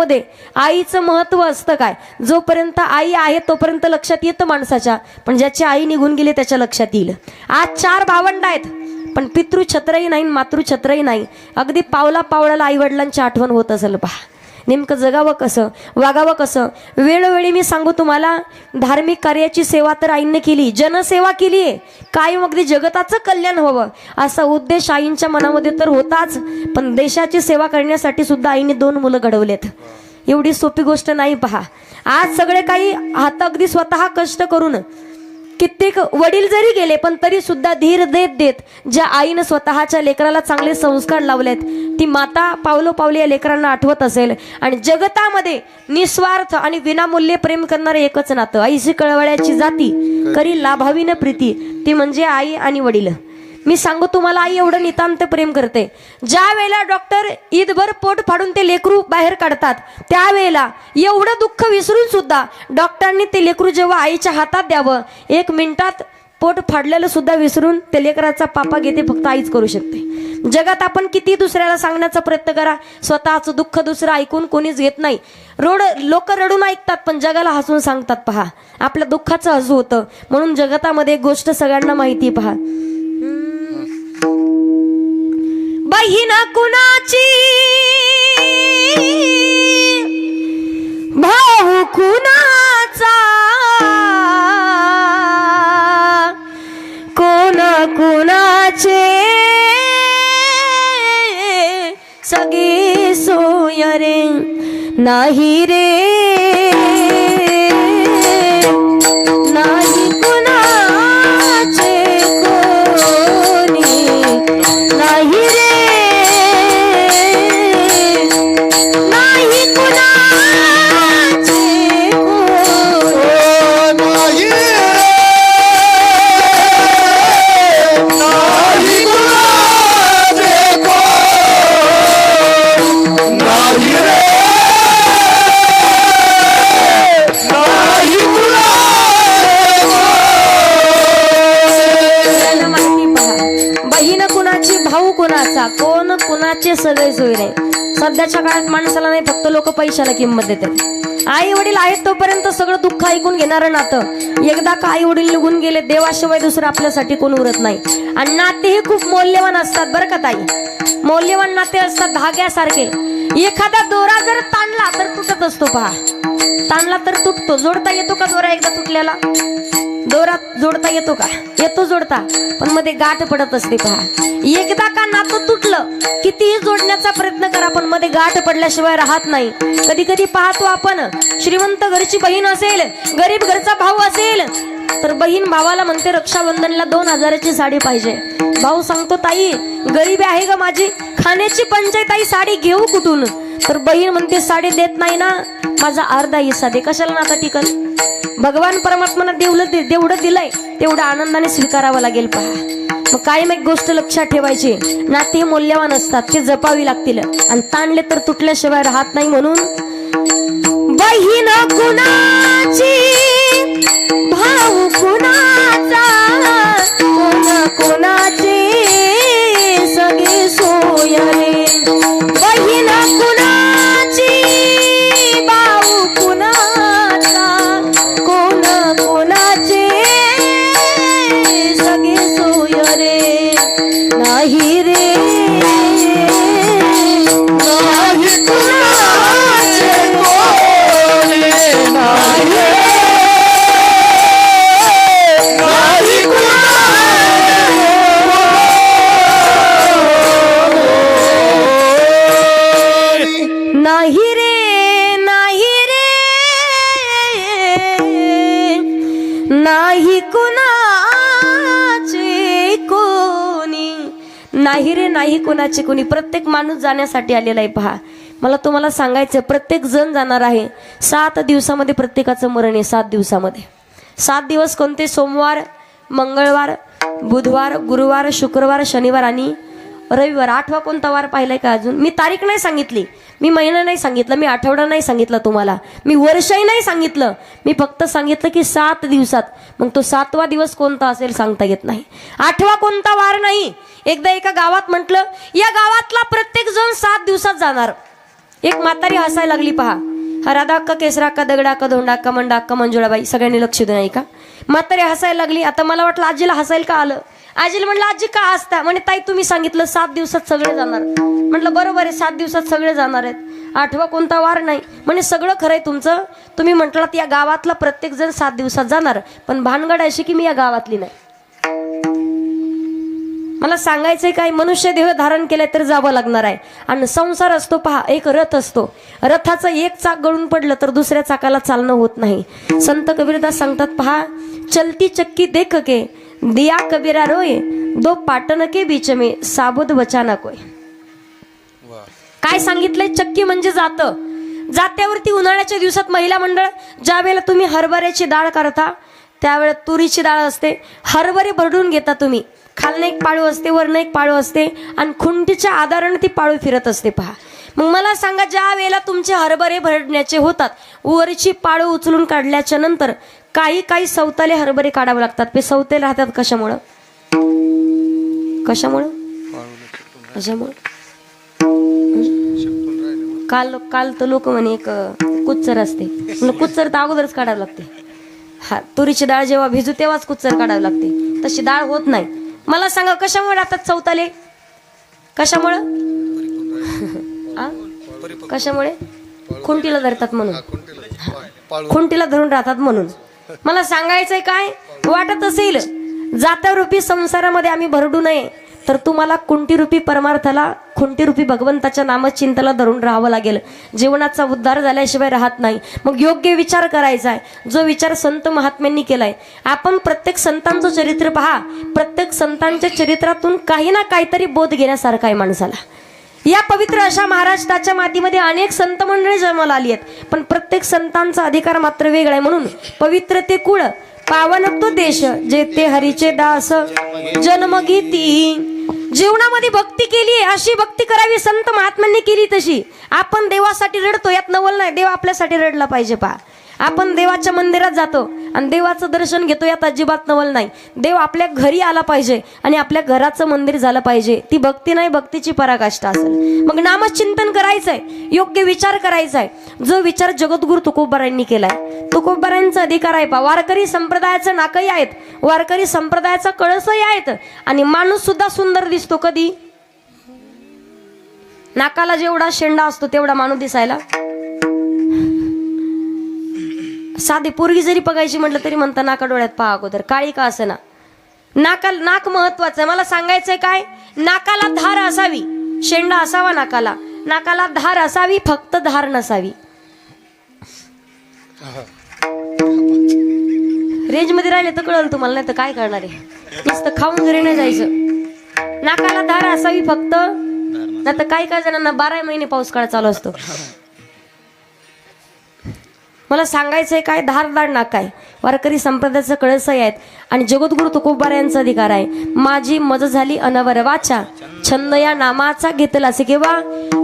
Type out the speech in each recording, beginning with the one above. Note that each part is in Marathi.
घरामध्ये आईचं महत्त्व असतं काय? जोपर्यंत आई आहे तोपर्यंत लक्षात येतं माणसाच्या. पण ज्याची आई निघून गेली त्याच्या लक्षात येईल. आज चार भावंड आहेत. पण पितृ छत्रही नाही मातृ छत्रही नाही. अगदी पावला पावलाला आई वडिलांची आठवण होत असेल पहा. नेमकं जगावं कसं? वागावं कसं? वेळोवेळी मी सांगू तुम्हाला धार्मिक कार्याची सेवा तर आईने केली जनसेवा केली आहे कायम अगदी जगताचं कल्याण व्हावं? असा उद्देश आईंच्या मनामध्ये तर होताच पण देशाची सेवा करण्यासाठी सुद्धा आईने दोन मुलं घडवलेत. एवढी सोपी गोष्ट नाही पहा. आज सगळे काही हात अगदी स्वतः कष्ट करून कित्येक वडील जरी गेले पण तरी सुद्धा धीर देत देत ज्या आईनं स्वतःच्या लेकराला चांगले संस्कार लावलेत ती माता पावलो पावली या लेकरांना आठवत असेल. आणि जगतामध्ये निस्वार्थ आणि विनामूल्य प्रेम करणारं एकच नातं. आईशी कळवळ्याची जाती करी लाभावीन प्रीती. ती म्हणजे आई आणि वडील. मी सांगू तुम्हाला आई एवढं नितांत प्रेम करते. ज्या वेळेला डॉक्टर ईदभर पोट फाडून ते लेकरू बाहेर काढतात त्यावेळेला एवढं दुःख विसरून सुद्धा डॉक्टरांनी ते लेकरू जेव्हा आईच्या हातात द्यावं एक मिनिटात पोट फाडलेलं सुद्धा विसरून ते लेकराचा पापा घेते फक्त आईच करू शकते. जगात आपण किती दुसऱ्याला सांगण्याचा प्रयत्न करा स्वतःचं दुःख दुसरं ऐकून कोणीच घेत नाही. रोड लोक रडून ऐकतात पण जगाला हसून सांगतात पहा. आपल्या दुःखाचं हसू होतं म्हणून जगतामध्ये एक गोष्ट सगळ्यांना माहिती पहा. पहा ना कुणाची? भाऊ कुणाचा? कोण कुणाचे? सगळी सोय रे नाही रे पैशाची सगळी सोय नाही सध्याच्या काळात माणसाला नाही फक्त लोक पैशाला किंमत देतात. आई वडील आहेत तोपर्यंत सगळं दुःख ऐकून घेणारं नातं. एकदा का आई वडील निघून गेले देवाशिवाय दुसरं आपल्यासाठी कोण उरत नाही. आणि नाते हे खूप मौल्यवान असतात बरं का ताई? मौल्यवान नाते असतात धाग्यासारखे. एखादा दोरा जर ताणला तर तुटत असतो पहा. ताणला तर तुटतो. जोडता येतो का दोरा एकदा तुटलेला दोरात जोडता येतो का? येतो जोडता पण मध्ये गाठ पडत असते पहा. एकदा का नातं तुटलं कितीही जोडण्याचा प्रयत्न करा पण मध्ये गाठ पडल्याशिवाय राहत नाही. कधी कधी पाहतो आपण श्रीमंत घरची बहीण असेल गरीब घरचा भाऊ असेल तर बहीण भावाला म्हणते रक्षाबंधनला दोन हजाराची साडी पाहिजे. भाऊ सांगतो ताई गरीबी आहे ग माझी. खाण्याची पंचायत आई साडी घेऊ कुठून? तर बहीण म्हणते साडी देत नाही ना. माझा अर्धा हिस्सा दे. कशाला नाता टिकल भगवान परमात्मानं देवलं दे- जेवढं दिलंय तेवढं आनंदाने स्वीकारावं लागेल पहा. मग कायम एक गोष्ट लक्षात ठेवायची. नाते हे मौल्यवान असतात ते जपावी लागतील. आणि ताणले तर तुटल्याशिवाय राहत नाही म्हणून. बहीण कुणाची? भाऊ कुणाचा? ही रे कोणी प्रत्येक माणूस जाण्यासाठी आलेला आहे. पहा मला तुम्हाला सांगायचं प्रत्येक जण जाणार आहे. सात दिवसामध्ये प्रत्येकाचं मरण आहे सात दिवसामध्ये. सात दिवस कोणते? सोमवार मंगळवार बुधवार गुरुवार शुक्रवार शनिवार आणि रविवार आठवा कोणता वार पाहिलाय का अजून? मी तारीख नाही सांगितली. मी महिना नाही सांगितलं. मी आठवडा नाही सांगितलं तुम्हाला. मी वर्षही नाही सांगितलं. मी फक्त सांगितलं की सात दिवसात. मग तो सातवा दिवस कोणता असेल सांगता येत नाही. आठवा कोणता वार नाही? एकदा एका गावात म्हटलं या गावातला प्रत्येक जण सात दिवसात जाणार. एक म्हातारी हसायला लागली पहा हा अक्का केसरा अक्का दगडा अक्का धोंडा अक्का मंडा अक्का मंजुळाबाई सगळ्यांनी लक्ष देऊ नाही का म्हातारी हसायला लागली आता मला वाटलं आजीला हसायला का आलं? आजीला म्हणलं आजी का हसता? म्हणे ताई तुम्ही सांगितलं सात दिवसात सगळे जाणार. म्हटलं बरोबर आहे सात दिवसात सगळे जाणार आहेत. आठवा कोणता वार नाही. म्हणे सगळं खरंय तुमचं. तुम्ही म्हटलात या गावातला प्रत्येक जण सात दिवसात जाणार पण भानगड अशी की मी या गावातली नाही. मला सांगायचंय काय मनुष्य देह धारण केलाय तर जावं लागणार आहे. आणि संसार असतो पहा एक रथ असतो. रथाचं एक चाक गळून पडलं तर दुसऱ्या चाकाला चालणं होत नाही. संत कबीरदास सांगतात पहा चलती चक्की देख के दिया कबीरा रोय दो पाटन के बीच में साबुद बचाना कोय काय सांगितलंय? चक्की म्हणजे जात. जात्यावरती उन्हाळ्याच्या दिवसात महिला मंडळ ज्या वेळेला तुम्ही हरभऱ्याची डाळ करता त्यावेळेला तुरीची डाळ असते. हरभरे भरडून घेता तुम्ही. खालनं एक पाळू असते वरनं एक पाळू असते आणि खुंटीच्या आधाराने ती पाळू फिरत असते पहा. मग मला सांगा ज्या वेळेला तुमचे हरभरे भरडण्याचे होतात वरची पाळू उचलून काढल्याच्या नंतर काही काही सवताले हरभरे काढावे लागतात. ते सवते राहतात कशामुळं? कशामुळं? कशामुळं? काल काल तर लोक म्हणे एक कुच्चर असते. कुच्चर तर अगोदरच काढावं लागते. हा तुरीची डाळ जेव्हा भिजू तेव्हाच कुच्चर काढावी लागते. तशी डाळ होत नाही. मला सांगा कशामुळे राहतात चौताले कशामुळं? आ? कशामुळे? खुंटीला धरतात म्हणून. खुंटीला धरून राहतात म्हणून. मला सांगायचंय काय? वाटत असेल जात्यारूपी संसारामध्ये आम्ही भरडू नये तर तुम्हाला कुंटीरूपी परमार्थाला खुंटीरूपी भगवंताच्या नामचिंतला धरून राहावं लागेल. जीवनाचा उद्धार झाल्याशिवाय राहत नाही. मग योग्य विचार करायचा आहे जो विचार संत महात्म्यांनी केलाय. आपण प्रत्येक संतांचं चरित्र पहा. प्रत्येक संतांच्या चरित्रातून काही ना काहीतरी बोध घेण्यासारखा आहे माणसाला. या पवित्र अशा महाराष्ट्राच्या मातीमध्ये अनेक संत मंडळी जन्माला आली आहेत. पण प्रत्येक संतांचा अधिकार मात्र वेगळा आहे. म्हणून पवित्र ते कुळ पावन तो देश जे ते हरीचे दास जन्मगीती जीवनामध्ये भक्ती केली अशी भक्ती करावी संत महात्म्यांनी केली तशी. आपण देवासाठी रडतो यात नवल नाही. देव आपल्यासाठी रडला पाहिजे पा आपण देवाच्या मंदिरात जातो आणि देवाचं दर्शन घेतो यात अजिबात नवल नाही. देव आपल्या घरी आला पाहिजे आणि आपल्या घराचं मंदिर झालं पाहिजे. ती भक्ती नाही भक्तीची पराकाष्ठा असेल. मग नामचिंतन करायचंय योग्य विचार करायचाय. जो विचार जगद्गुरु तुकोबारांनी केलाय. तुकोबारांचा अधिकार आहे पा वारकरी संप्रदायाचं नाकही आहेत. वारकरी संप्रदायाचा कळसही आहेत. आणि माणूस सुद्धा सुंदर दिसतो कधी? नाकाला जेवढा शेंडा असतो तेवढा माणूस दिसायला. साधी पोरगी जरी बघायची म्हटलं तरी म्हणता नाका डोळ्यात पहा अगोदर. काळी का असं ना नाका नाक महत्वाचं. आहे मला सांगायचंय काय? नाकाला धार असावी. शेंडा असावा नाकाला. नाकाला धार असावी फक्त धार नसावी. रेंजमध्ये राहिले तर कळलं तुम्हाला नाही तर काय करणार आहे? नुसतं खाऊन घरी नाही जायचं. नाकाला धार असावी फक्त. नाही तर काही काय जणांना बारा महिने पाऊस काळ चालू असतो. मला सांगायचंय काय? धारदार नाक आहे. वारकरी संप्रदायाचं कळसही आहेत. आणि जगद्गुरु तुकोबार यांचा अधिकार आहे. माझी मज झाली अनवर वाचा छंद या नामाचा घेतला असे किंवा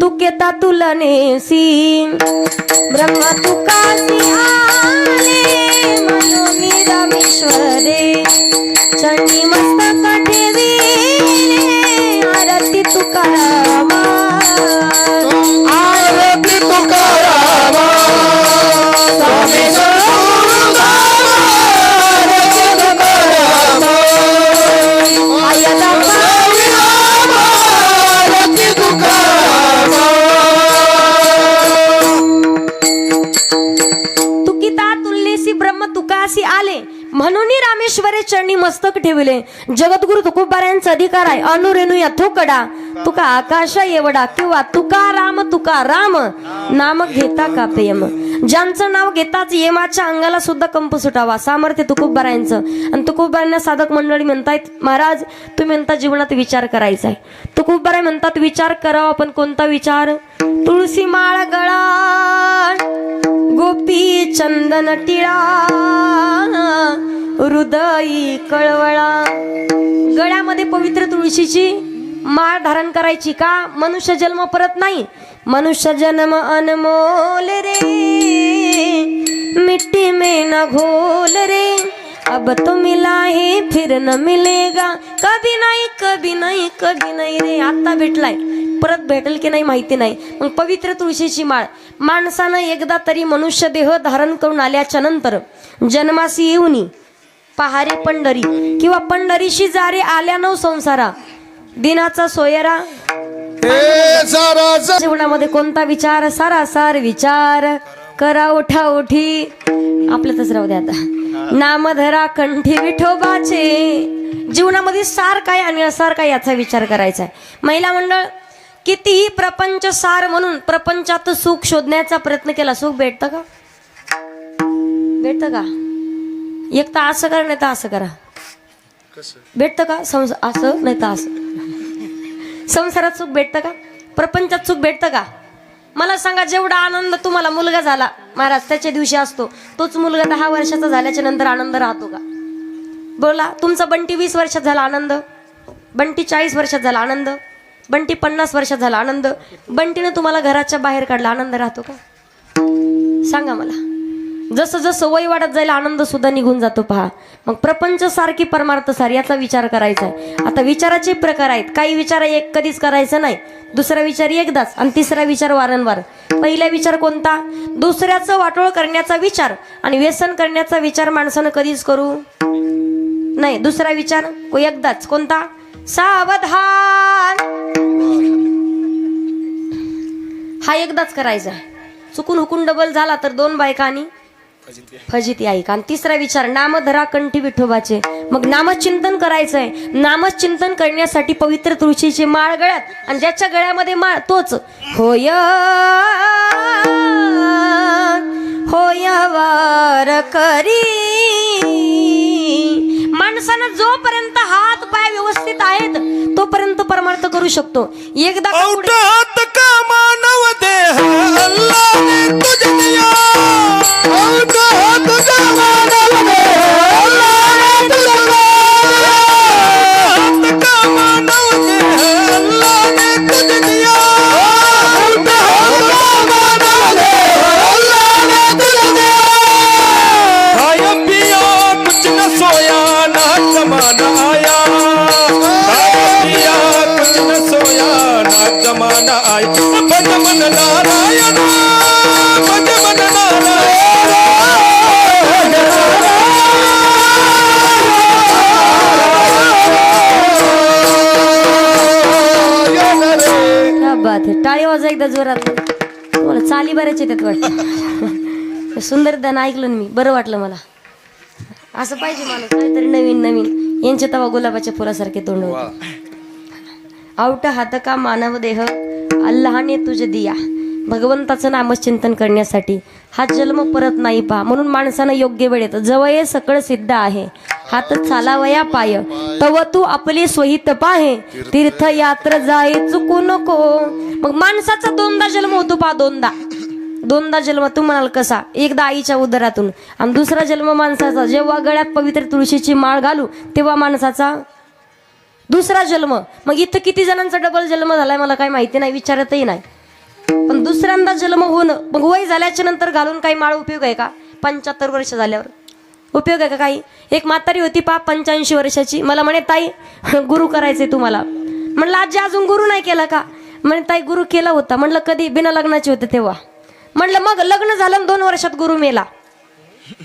तू केता तुलनेसी ब्रह्मा तुकासी आले. मनोनी रामेश्वरे चंडी मस्तक ठेवी आरती तुकारामा ठेवले. जगद्गुरु तुकोबाऱ्यांचा अधिकार आहे. अनुरेणू यथोकडा तुका आकाशा एवढा किंवा तुका राम तुका राम. नाम घेता का प्रेम? ज्यांचं नाव घेताच येमाच्या अंगाला सुद्धा कंप सुटावा. सामर्थ्य तुकोबारायांचं आणि तुकोबारांना साधक मंडळी म्हणतायत महाराज तुम्ही म्हणता जीवनात विचार करायचा आहे. तुकोबाराय म्हणतात विचार करावा पण कोणता विचार? तुळशी माळ गळा गोपी चंदन टिळा हृदयी कळवळा. गळ्यामध्ये पवित्र तुळशीची माळ धारण करायची का? मनुष्य जन्म परत नाही. मनुष्य जन्म अनमोल रे. मिट्टी में न घोल रे. अब तो मिला है फिर न मिलेगा. कभी नाही कभी नाही कभी नाही रे. आता भेटलाय. परत भेटेल की नाही माहिती नाही. मग पवित्र तुळशीची माळ. माणसानं एकदा तरी मनुष्य देह धारण करून आल्याच्यानंतर जन्मासी येऊनी पहारे पंढरी किंवा पंढरीशी जारे आल्या नव संसारा. दिनाचा सोयरा. सारा जीवनामध्ये कोणता विचार? सारासार विचार. करा उठा उठी. आपल्यातच राहू द्या आता. नामधरा कंठी विठोबाचे. जीवनामध्ये सार काय आणि असार काय याचा विचार करायचा आहे? महिला मंडळ कितीही प्रपंच सार म्हणून प्रपंचात सुख शोधण्याचा प्रयत्न केला सुख भेटतं का? भेटतं का? एक तर असं करा नाही तर असं करा. भेटतं का? संस असं नाही तर असं. संसारात सुख भेटतं का? प्रपंचात सुख भेटतं का? मला सांगा जेवढा आनंद तुम्हाला मुलगा झाला महाराज त्याच्या दिवशी असतो तोच मुलगा दहा वर्षाचा झाल्याच्यानंतर आनंद राहतो का? बोला तुमचा बंटी वीस वर्षात झाला आनंद? बंटी चाळीस वर्षात झाला आनंद? बंटी पन्नास वर्षात झाला आनंद. बंटीनं तुम्हाला घराच्या बाहेर काढला आनंद राहतो का? सांगा मला. जसं जसं वय वाढत जाईल आनंद सुद्धा निघून जातो पहा. मग प्रपंच सारखी परमार्थ सार याचा विचार करायचा आहे. आता विचाराचे प्रकार आहेत. काही विचार एक कधीच करायचं नाही. दुसरा विचार एकदाच आणि तिसरा विचार वारंवार. पहिला विचार कोणता? दुसऱ्याचं वाटोळ करण्याचा विचार आणि व्यसन करण्याचा विचार माणसानं कधीच करू नाही दुसरा विचार को एकदाच. कोणता? सावधान. हा एकदाच करायचा. आहे चुकून हुकून डबल झाला तर दोन बायका आणि फजिती ऐका आणि तिसरा विचार नामधरा कंठी विठोबाचे. मग नामचिंतन करायचंय. नामचिंतन करण्यासाठी पवित्र तुळशीचे माळ गळ्यात आणि ज्याच्या गळ्यामध्ये माळ तोच होय होय वार करी. माणसानं जोपर्यंत पाय व्यवस्थित आहेत तोपर्यंत परमार्थ करू शकतो. एकदा का पुढे- हात का मानव देह? अल्लाने तुझे दिया। औट हात का मानव टाळी वाजा एकदा जोरात. तुम्हाला चाली बऱ्याच येतात वाटतं. सुंदर दान ऐकलं मी बरं वाटलं मला. असं पाहिजे माणूस काहीतरी नवीन नवीन. यांचे तवा गुलाबाच्या फुलासारखे तोंड होते. आवट हात का मानव देह? अल्लाहाने तुझे दिया. भगवंताचं नामचिंतन करण्यासाठी. हा जन्म परत नाही पहा म्हणून माणसानं योग्य वेळेत जवळ सकळ सिद्ध आहे. हात चालावया पाय. तव तू आपली स्वहित पाहे. तीर्थयात्रा जाय चुकू नको. मग माणसाचा दोनदा जन्म होतो पहा दोनदा. दोनदा जन्म तू म्हणाल कसा? एकदा आईच्या उदरातून. आणि दुसरा जन्म माणसाचा. जेव्हा गळ्यात पवित्र तुळशीची माळ घालू तेव्हा माणसाचा दुसरा जन्म. मग इथं किती जणांचा डबल जन्म झालाय मला काय माहिती नाही विचारतही नाही. पण दुसऱ्यांदा जन्म होणं मग वय झाल्याच्यानंतर घालून काही माळ उपयोग आहे का? पंच्याहत्तर वर्ष झाल्यावर. उपयोग आहे का काही? एक म्हातारी होती पा पंच्याऐंशी वर्षाची. मला म्हणे ताई गुरु करायचे तुम्हाला. म्हणलं आजी अजून गुरु नाही केला का? म्हणे ताई गुरु केला होता. म्हणलं कधी? बिना लग्नाचे होते तेव्हा. म्हणलं मग लग्न झालं दोन वर्षात गुरु मेला.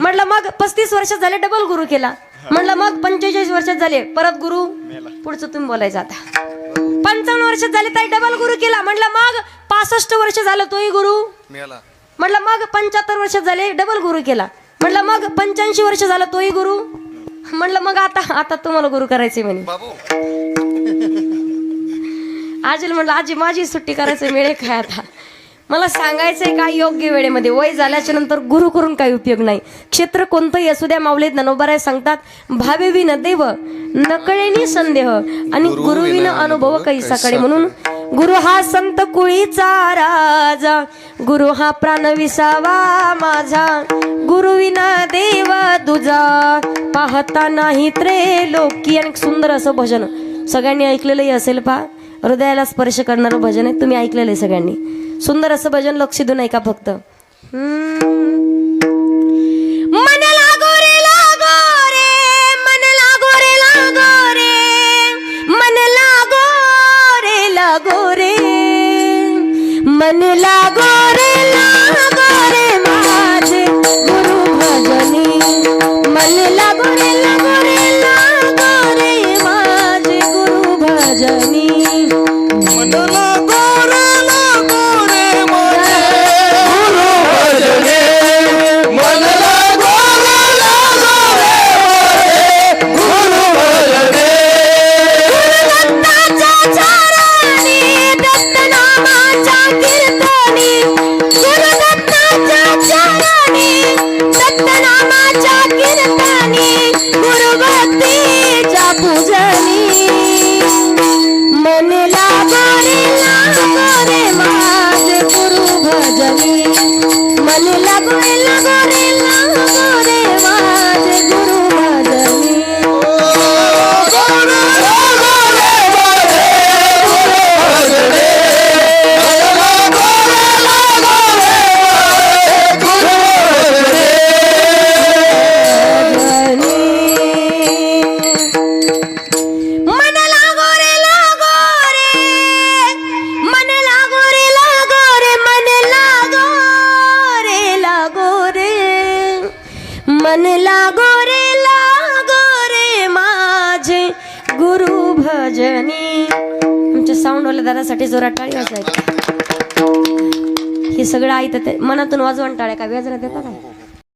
म्हणलं मग पस्तीस वर्ष झाले डबल गुरु केला. म्हणलं मग पंचेचाळीस वर्षात झाले. परत गुरु? पुढचं तुम्ही बोलायचं आता. पंचावन्न वर्षात झाले ताई डबल गुरु केला. म्हणलं मग पासष्ट वर्ष झालं तोही गुरु? म्हणलं मग पंच्याहत्तर वर्षात झाले डबल गुरु केला. म्हणलं मग पंच्याऐंशी वर्ष झालं तोही गुरु? म्हणलं मग आता आता तुम्हाला गुरु करायचे म्हणे. आजीला म्हणलं आजी माझी सुट्टी करायचं मिळेल काय आता? मला सांगायचंय का योग्य वेळेमध्ये? वय झाल्याच्यानंतर गुरु करून काही उपयोग नाही. क्षेत्र कोणतंही असू द्या माऊलीत ननोबराय सांगतात भावे विन देव नकळेनी संदेह. आणि गुरुविन अनुभव कैसाकडे म्हणून गुरु हा संत कुळीचा राजा. गुरु हा प्राण विसावा माझा. गुरुविना देव तुझा पाहता नाही त्रे लोकी. आणि सुंदर असं भजन. सगळ्यांनी ऐकलेलंही असेल पहा. हृदयाला स्पर्श करणारं भजन आहे. तुम्ही ऐकलेलं आहे सगळ्यांनी. सुंदर असं भजन लक्ष देऊन ऐका फक्त? हम्म. मन लागो रे लागो रे मन लागो रे लागो रे. मन लागो रे लागो रे. मन लागो काय तर मनातून वाजवण टाळ्या का? व्याजना देता का?